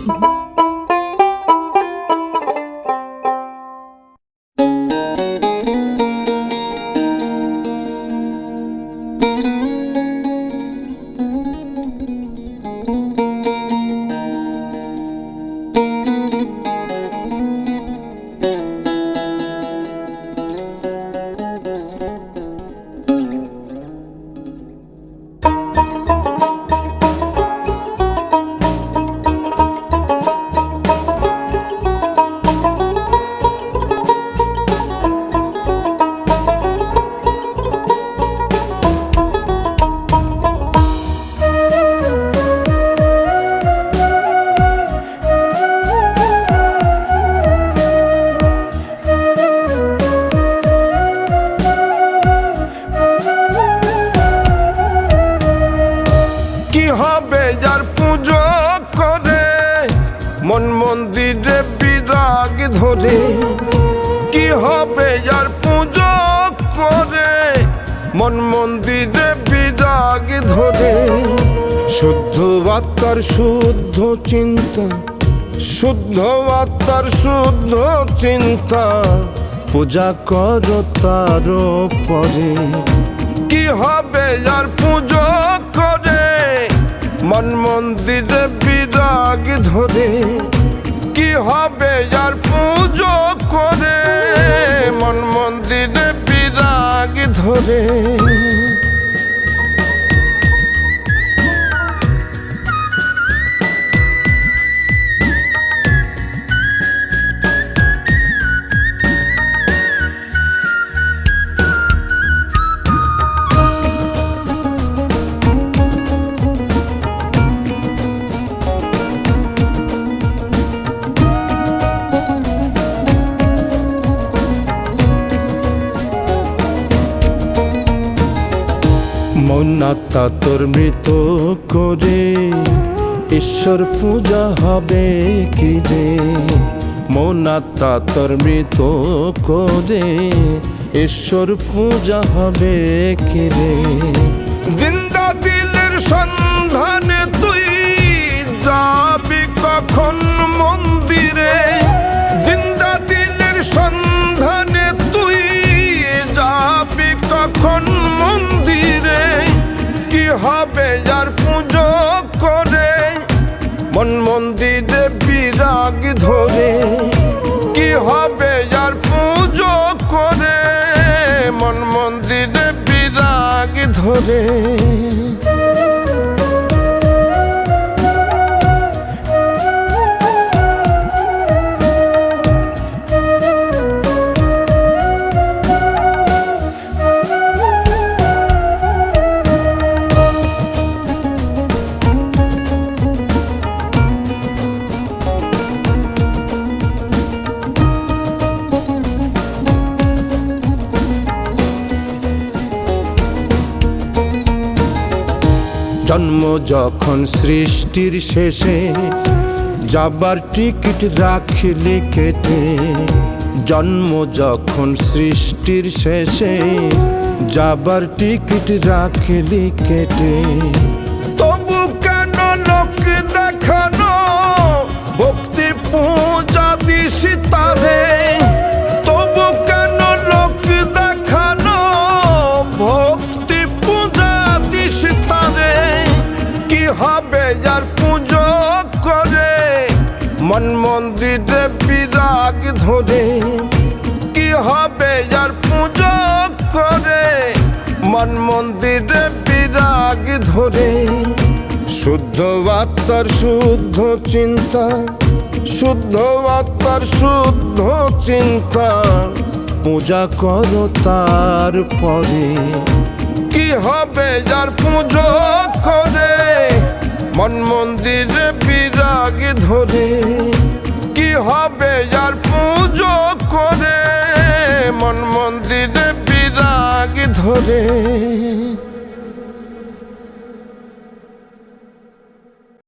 Mm-hmm. মন মন্দিরে বিরাগ ধরে, কি হবে যার পুজো করে? মন মন্দিরে বিরাগ ধরে, শুদ্ধ আত্মার শুদ্ধ চিন্তা, শুদ্ধ আত্মার শুদ্ধ চিন্তা, পূজা করো তার পরে। কি হবে যার পুজো করে? মন মন্দিরে বিরাগ ধরে কি হবে যার পুজো করে? মন মন্দিরে বিরাগ ধরে। মনাত্মা তোর মৃত করে ঈশ্বর পূজা হবে কি রে মনাত্মা তোর মৃত করে ঈশ্বর পূজা হবে কি রে জিন্দা দিলের সন্ধানে তুই যাবি কখন? হবে যার পুজো করে। মন মন্দিরে বিরাগ ধরে। কি হবে যার পুজো করে? মন মন্দিরে বিরাগ ধরে। জন্ম যখন সৃষ্টির শেষে, যাবার টিকিট রাখলে কেটে। জন্ম যখন সৃষ্টির শেষে, যাবার টিকিট রাখলি কেটে। মন মন্দিরে বিরাগ ধরে, কি হবে যার পুজো করে? মন মন্দিরে বিরাগ ধরে, শুদ্ধ আত্মার শুদ্ধ চিন্তা, শুদ্ধ আত্মার শুদ্ধ চিন্তা, পূজা করো তার পরে। কি হবে যার পুজো করে? মন মন্দিরে বিরাগ ধরে কি হবে যার পুজো করে? মন মন্দিরে বিরাগ ধরে